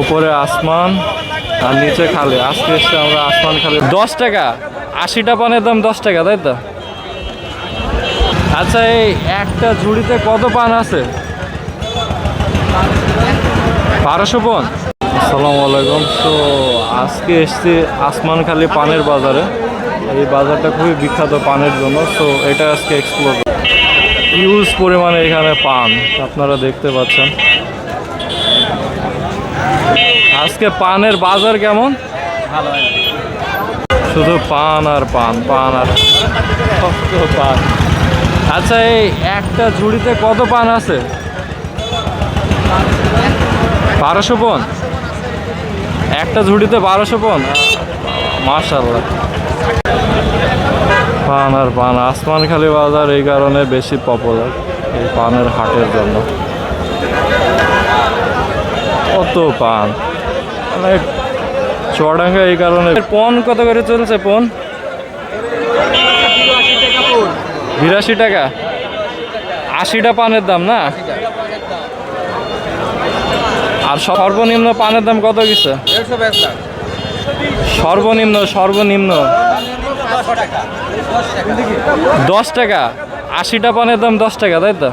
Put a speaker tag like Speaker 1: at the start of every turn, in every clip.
Speaker 1: উপরে আসমান আর নিচে খালি। আজকে এসছে আমরা আসমান খালি। দশ টাকা। আশিটা পানের দাম দশ টাকা, তাই তো? আচ্ছা এই একটা ঝুড়িতে কত পান আছে? বারোশো পন। আসসালামু আলাইকুম। তো আজকে এসছি আসমানখালি পানের বাজারে। এই বাজারটা খুবই বিখ্যাত পানের জন্য। তো এটা আজকে এক্সপ্লোর ইউজ পরিমাণে এখানে পান, আপনারা দেখতে পাচ্ছেন। আজকে পানের বাজার কেমন? শুধু পান আর পান পান আর পান? আচ্ছা এই একটা ঝুড়িতে কত পান আছে? বারোশো পন? একটা ঝুড়িতে বারোশো পন? মার্শাল্লাহ পান আর পান, আসমানখালি বাজার এই কারণে বেশি পপুলার এই পানের হাটের জন্য। কত পান? মানে এই কারণে। কত করে বিরাশি টাকা। আশিটা পানের দাম না? আর সর্বনিম্ন পানের দাম কত গেছে? সর্বনিম্ন সর্বনিম্ন। দশ টাকা। আশিটা পানের দাম দশ টাকা, তাই তো?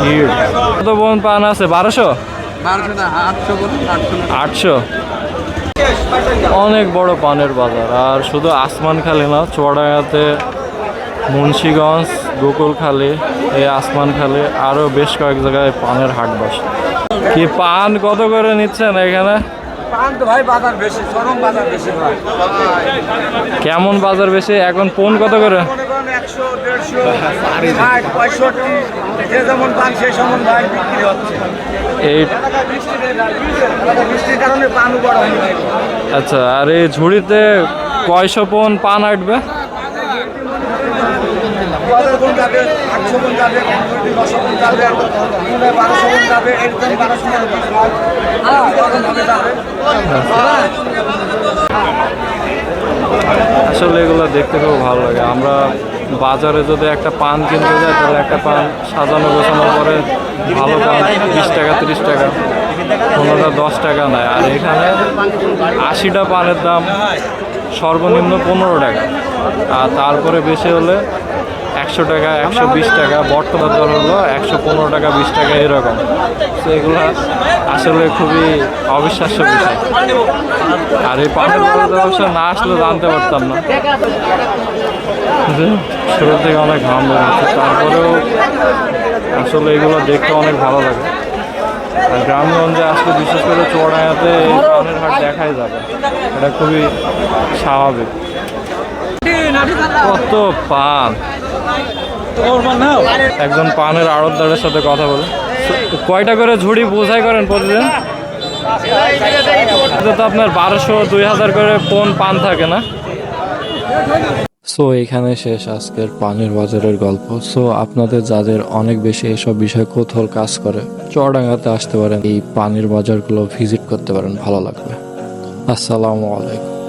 Speaker 1: কত ভিড় কত বোন পান আছে? বারোশো?
Speaker 2: বারোশো আটশো আটশো
Speaker 1: আটশো? অনেক বড় পানের বাজার। আর শুধু আসমানখালি না চুয়াডাঙ্গাতে মুন্সীগঞ্জ গোকুলখালি এই আসমানখালি আরও বেশ কয়েক জায়গায় পানের হাট বসে। কি পান কত করে নিচ্ছেন এখানে?
Speaker 2: পান তো ভাই বাজার বেশি চরম বাজার বেশি ভাই।
Speaker 1: কেমন বাজার বেশি? এখন ফোন কত করে?
Speaker 2: একশো দেড়শো ষাট পঁয়ষট্টি যে যেমন পান সেই সমান ভাই বিক্রি হচ্ছে।
Speaker 1: এই
Speaker 2: বৃষ্টির বৃষ্টির কারণে পান বড়
Speaker 1: আচ্ছা আর এই ঝুড়িতে কয়শো পোন পান আটবে?
Speaker 2: কোন যাবে, আটশো কোন যাবে কোন যাবে বারোশো কোন যাবে বারোশো
Speaker 1: আসলে এগুলো দেখতে খুব ভালো লাগে। আমরা বাজারে যদি একটা পান কিনতে যাই, তাহলে একটা পান সাজানো গোছানোর পরে ভালো পান বিশ টাকা, তিরিশ টাকা, কোনোটা দশ টাকা নেয়। আর এখানে আশিটা পানের দাম সর্বনিম্ন পনেরো টাকা। আর তারপরে বেশি হলে একশো টাকা, একশো বিশ টাকা, বর্তমান দর হলো একশো পনেরো টাকা, বিশ টাকা, এরকম। তো এগুলো আসলে খুবই অবিশ্বাস্য বিষয়। আর এই বাজার অবশ্য না আসলে জানতে পারতাম না। যে শুরু থেকে অনেক ঘাম বের হচ্ছে, তারপরেও আসলে এগুলো দেখতে অনেক ভালো লাগে। আর গ্রামগঞ্জে আসলে বিশেষ করে চোড়ায়াতে এই পানের হাট দেখাই যাবে। এটা খুবই স্বাভাবিক। কত পান? একজন পানের আড়তদারের সাথে কথা বলে। কয়টা করে ঝুড়ি বোঝাই করেন প্রতিদিন? আপনার বারোশো, দুই হাজার করে কোন পান থাকে না? সো এখানে শেষ আজকের পানির বাজারের গল্প। সো আপনাদের যাদের অনেক বেশি এসব বিষয়ে কৌতূহল কাজ করে, চুয়াডাঙ্গাতে আসতে পারেন। এই পানির বাজারগুলো ভিজিট করতে পারেন, ভালো লাগবে। আসসালামু আলাইকুম।